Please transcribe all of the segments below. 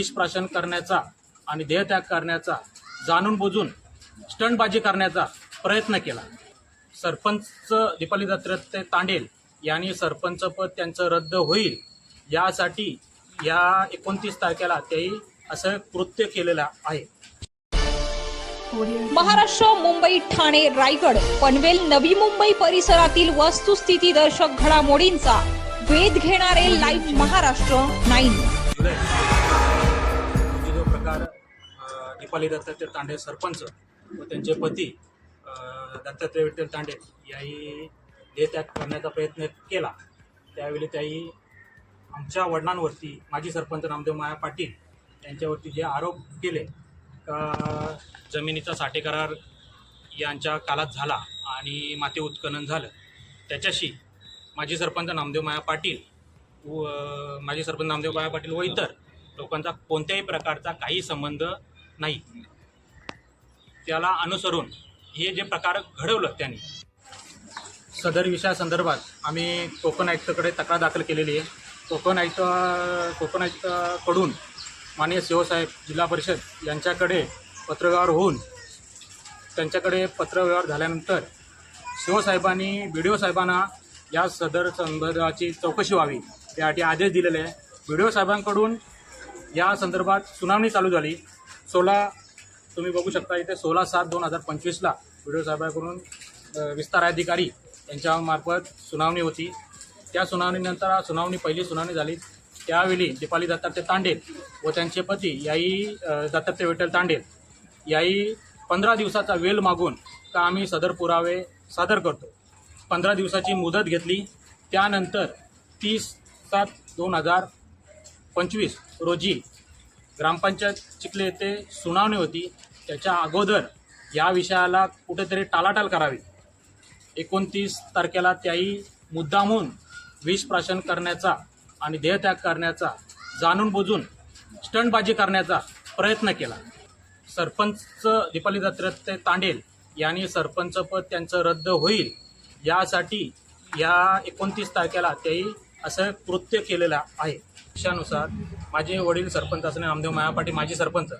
निष्प्राशन करण्याचा आणि देहत्याग करण्याचा जाणून बुजून स्टंटबाजी करण्याचा प्रयत्न केला. सरपंच दीपाली दत्त तांडेल यांनी सरपंच पद त्यांचं रद्द होईल यासाठी या एकोणतीस तारखेला तेही असं कृत्य केलेलं आहे. महाराष्ट्र मुंबई ठाणे रायगड पनवेल नवी मुंबई परिसरातील वस्तुस्थिती दर्शक घडामोडींचा वेध घेणारे लाईव्ह महाराष्ट्र नाईन. अ, दीपाली दत्तात्रय तांडे सरपंच व त्यांचे पती दत्तात्रय विठ्ठल तांडे याही देहत्याग करण्याचा प्रयत्न केला. त्यावेळी त्याही आमच्या वडिलांवरती माजी सरपंच नामदेव माया पाटील यांच्यावरती जे आरोप केले का जमिनीचा साठे करार यांच्या कालात झाला आणि माती उत्खनन झालं. त्याच्याशी माजी सरपंच नामदेव माया पाटील व माजी सरपंच नामदेव माया पाटील व इतर लोकांचा कोणत्याही प्रकारचा काही संबंध नाही. त्याला अनुसरून हे जे प्रकार घडवलं त्यांनी. सदर विषयासंदर्भात आम्ही कोकण आयुक्ताकडे तक्रार दाखल केलेली आहे. कोकण आयुक्त कोकण आयुक्ताकडून माननीय शिवसाहेब जिल्हा परिषद यांच्याकडे पत्रव्यवहार होऊन त्यांच्याकडे पत्रव्यवहार झाल्यानंतर शिवसाहेबांनी बी डी ओ साहेबांना या सदर संदर्भाची चौकशी व्हावी यासाठी आदेश दिलेले आहे. बी डी ओ साहेबांकडून या संदर्भात सुनावणी चालू झाली. सोळा तुम्ही बघू शकता इथे सोळा सात दोन हजार पंचवीसला व्हिडिओ साहेबाकडून विस्तार अधिकारी यांच्यामार्फत सुनावणी होती. त्या सुनावणीनंतर सुनावणी पहिली सुनावणी झाली. त्यावेळी दीपाली दत्तात्रय तांडेल व त्यांचे पती याही अ, दत्तात्रय विठ्ठल तांडेल याही पंधरा दिवसाचा वेल मागून का आम्ही सदर पुरावे सादर करतो. पंधरा दिवसाची मुदत घेतली. त्यानंतर तीस सात दोन हजार पंचवीस रोजी ग्रामपंचायत चिखले येथे सुनावणी होती त्याच्या अगोदर या विषयाला कुठेतरी टालाटाल करावी. एकोणतीस तारखेला त्याही मुद्दामून विष प्राशन करण्याचा आणि देहत्याग करण्याचा जाणून बुजून स्टंटबाजी करण्याचा प्रयत्न केला. सरपंच दीपाली दत्त तांडेल यांनी सरपंचपद त्यांचं रद्द होईल यासाठी या एकोणतीस तारखेला तेही असं कृत्य केलेलं आहे. त्यानुसार माझे वडील सरपंच असणे नामदेव मायापाटी माजी सरपंच.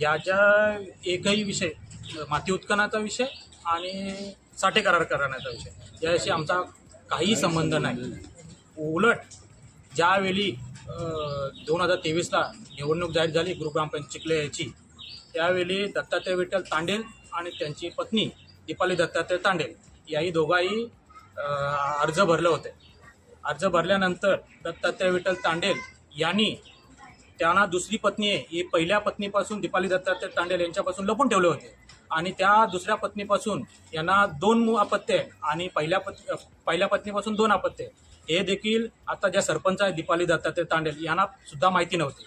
याच्या एकही विषय माती उत्खननाचा विषय आणि साठे करार करण्याचा विषय. याशी आमचा काही संबंध नाही. उलट ज्यावेळी दोन हजार तेवीसला निवडणूक जाहीर झाली गुरुग्रामपंच चिखले याची त्यावेळी दत्तात्रय विठ्ठल तांडेल आणि त्यांची पत्नी दीपाली दत्तात्रय तांडेल याही दोघाही अर्ज भरले होते. अर्ज भरल्यानंतर दत्तात्रय विठ्ठल तांडेल यांनी त्यांना दुसरी पत्नी आहे ही पहिल्या पत्नीपासून दीपाली दत्तात्रय तांडेल यांच्यापासून लपून ठेवले होते. आणि त्या दुसऱ्या पत्नीपासून यांना दोन अपत्य आहे आणि पहिल्या पत् पहिल्या पत्नीपासून दोन अपत्य हे देखील आता ज्या सरपंच आहेत दीपाली दत्तात्रय तांडेल यांना सुद्धा माहिती नव्हती.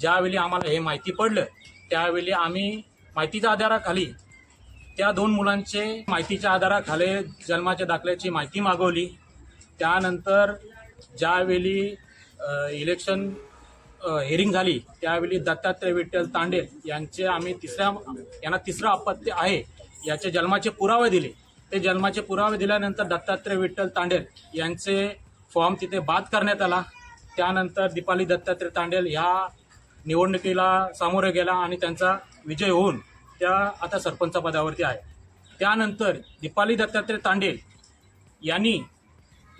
ज्यावेळी आम्हाला हे माहिती पडलं त्यावेळी आम्ही माहितीच्या आधाराखाली त्या दोन मुलांचे माहितीच्या आधाराखाली जन्माच्या दाखल्याची माहिती मागवली. त्यानंतर ज्यावेळी इलेक्शन हेरिंग झाली त्यावेळी दत्तात्रय विठ्ठल तांडेल यांचे आम्ही तिसऱ्या यांना तिसरं अपत्य आहे याचे जन्माचे पुरावे दिले. ते जन्माचे पुरावे दिल्यानंतर दत्तात्रय विठ्ठल तांडेल यांचे फॉर्म तिथे बाद करण्यात आला. त्यानंतर दीपाली दत्तात्रय तांडेल ह्या निवडणुकीला सामोरे गेला आणि त्यांचा विजय होऊन त्या आता सरपंच पदावरती आहे. त्यानंतर दीपाली दत्तात्रय तांडेल यांनी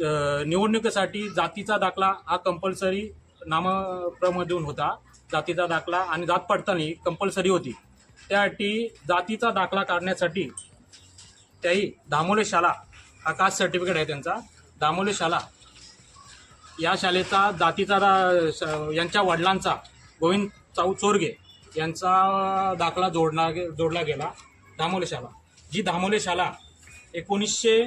निवडणुकीसाठी जातीचा दाखला हा कंपल्सरी नामप्रमधून होता. जातीचा दाखला आणि जात पडताळणी कंपल्सरी होती. त्यासाठी जातीचा दाखला काढण्यासाठी त्याही दामोले शाला हा कास्ट सर्टिफिकेट आहे त्यांचा. दामोले शाला या शाळेचा जातीचा दा- यांच्या वडिलांचा गोविंद चाऊ चोरगे यांचा दाखला जोडला गे- जोडला गेला दामोले शाला. जी दामोले शाला एकोणीसशे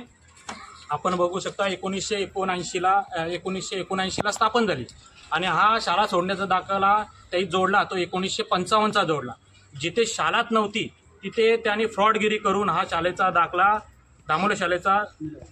आपण बघू शकता एकोणीसशे एकोणऐंशीला एकोणीसशे एकोणऐंशीला स्थापन झाली. आणि हा शाळा सोडण्याचा दाखला त्याही जोडला तो एकोणीसशे पंचावन्नचा जोडला. जिथे शाळाच नव्हती तिथे त्यांनी फ्रॉडगिरी करून हा शाळेचा दाखला दामोले शाळेचा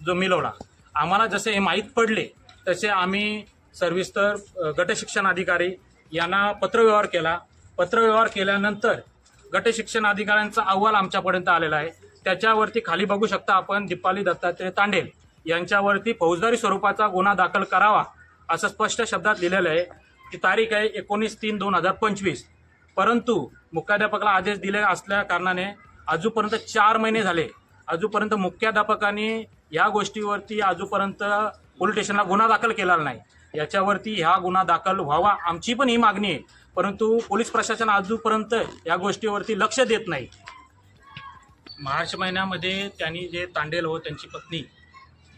जो मिळवला. आम्हाला जसे हे माहीत पडले तसे आम्ही सर्विस्तर गटशिक्षण अधिकारी यांना पत्रव्यवहार केला. पत्रव्यवहार केल्यानंतर गटशिक्षण अधिकाऱ्यांचा अहवाल आमच्यापर्यंत आलेला आहे. त्याच्यावरती खाली बघू शकता आपण दीपाली दत्तात्रय तांडेल यांच्यावरती फौजदारी स्वरूपाचा गुन्हा दाखल करावा असं स्पष्ट शब्दात लिहिलेलं आहे. ती तारीख आहे एकोणीस तीन दोन हजार पंचवीस. परंतु मुख्याध्यापकाला आदेश दिले असल्या कारणाने अजूनपर्यंत चार महिने झाले. आजूपर्यंत मुख्याध्यापकाने या गोष्टीवरती आजूपर्यंत पोलीस स्टेशनला गुन्हा दाखल केलेला नाही. याच्यावरती ह्या गुन्हा दाखल व्हावा आमची पण ही मागणी आहे. परंतु पोलीस प्रशासन आजूपर्यंत या गोष्टीवरती लक्ष देत नाही. मार्च महिन्यामध्ये त्यांनी जे तांडेल व त्यांची पत्नी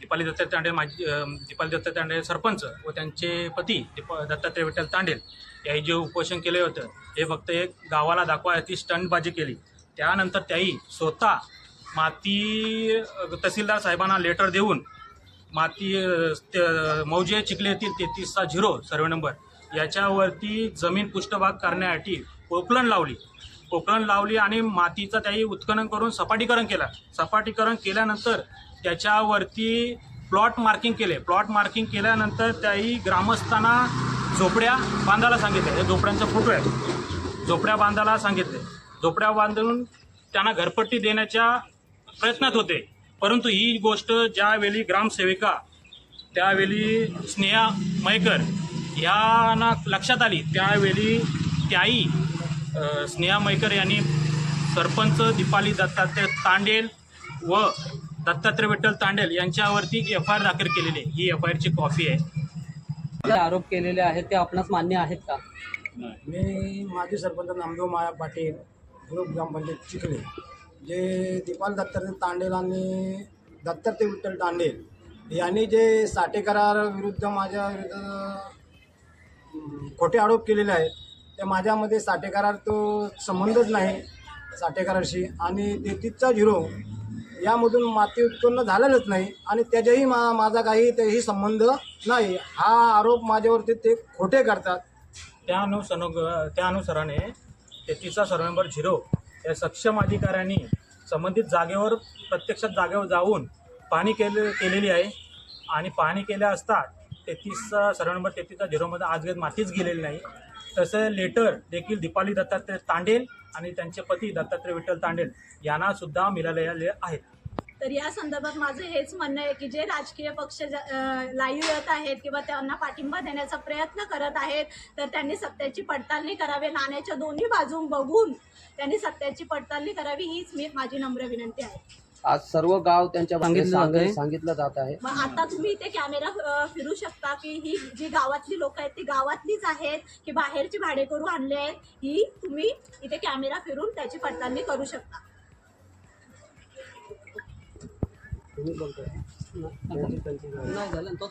दीपाली दत्तात्रय तांडेल माजी दीपाली दत्तात्रय तांडेल सरपंच व त्यांचे पती दीपा दत्तात्रय विठ्ठल तांडेल याही जे उपोषण केले होतं हे फक्त एक गावाला दाखवायची स्टंटबाजी केली. त्यानंतर त्याही स्वतः माती तहसीलदार साहेबांना लेटर देऊन माती ते- मौजे चिखले येथील तेहतीसचा झिरो सर्वे नंबर याच्यावरती जमीन पृष्ठभाग करण्यासाठी पोकलन लावली. पोकळण लावली आणि मातीचं त्याही उत्खनन करून सपाटीकरण केलं. सपाटीकरण केल्यानंतर त्याच्यावरती प्लॉट मार्किंग केले. प्लॉट मार्किंग केल्यानंतर त्याही ग्रामस्थांना झोपड्या बांधायला सांगितले हे झोपड्यांचा फोटो आहे. झोपड्या बांधायला सांगितले. झोपड्या बांधून त्यांना घरपट्टी देण्याच्या प्रयत्नात होते. परंतु ही गोष्ट ज्यावेळी ग्रामसेविका त्यावेळी स्नेहा मयकर ह्यांना लक्षात आली. त्यावेळी त्याही स्नेहा मयकर यांनी सरपंच दीपाली दत्तात्रय तांडेल व दत्तात्रय विठ्ठल तांडेल यांच्यावरती एफ आय आर दाखल केलेली आहे. ही एफ आय आरची कॉपी आहे. जे आरोप केलेले आहेत ते आपणास मान्य आहेत का? मी माजी सरपंच नामदेव माया पाटील ग्रुप ग्रामपंचायत चिखले. जे दीपाल दत्तात्रय तांडेल आणि दत्तात्रय विठ्ठल तांडेल यांनी जे साठे करार विरुद्ध माझ्या विरुद्ध खोटे आरोप केलेले आहेत त्या माझ्यामध्ये साठेकरार तो संबंधच नाही साठेकराशी. आणि तेहतीसचा झिरो यामधून माती उत्पन्न झालेलंच नाही आणि त्याच्याही मा माझा काही त्याही संबंध नाही. हा आरोप माझ्यावरती ते खोटे करतात. त्या अनुसर त्या अनुसाराने तेहतीसचा सर्व नंबर झिरो या सक्षम अधिकाऱ्यांनी संबंधित जागेवर प्रत्यक्षात जागेवर जाऊन पाहणी केले केलेली आहे. आणि पाहणी केल्या असता तेहतीसचा सर्व नंबर तेहतीसचा झिरोमध्ये आजगेत मातीच गेलेली नाही. तसं लेटर देखील दीपाली दत्तात्रय तांडेल आणि त्यांचे पती दत्तात्रय विठ्ठल तांडेल यांना सुद्धा मिळालेले आहेत. तर या संदर्भात माझं हेच म्हणणं आहे की जे राजकीय पक्ष लाईव्ह येत आहेत किंवा त्यांना पाठिंबा देण्याचा प्रयत्न करत आहेत तर त्यांनी सत्याची पडताळणी करावी. नाण्याच्या दोन्ही बाजू बघून त्यांनी सत्याची पडताळणी करावी हीच मी माझी नम्र विनंती आहे. आज सर्व गाव त्यांच्या सांगितलं सांगितलं जात आहे. सांगितलं जात आहे. मग आता तुम्ही इथे कॅमेरा अ, फिरू शकता की ही जी गावातली लोक आहेत ती गावातलीच आहेत की बाहेरची भाडेकरू आणले आहेत ही तुम्ही इथे कॅमेरा फिरून त्याची पडताळणी करू शकता. तुम्ही बोलतोय. नाही झालं ना तो.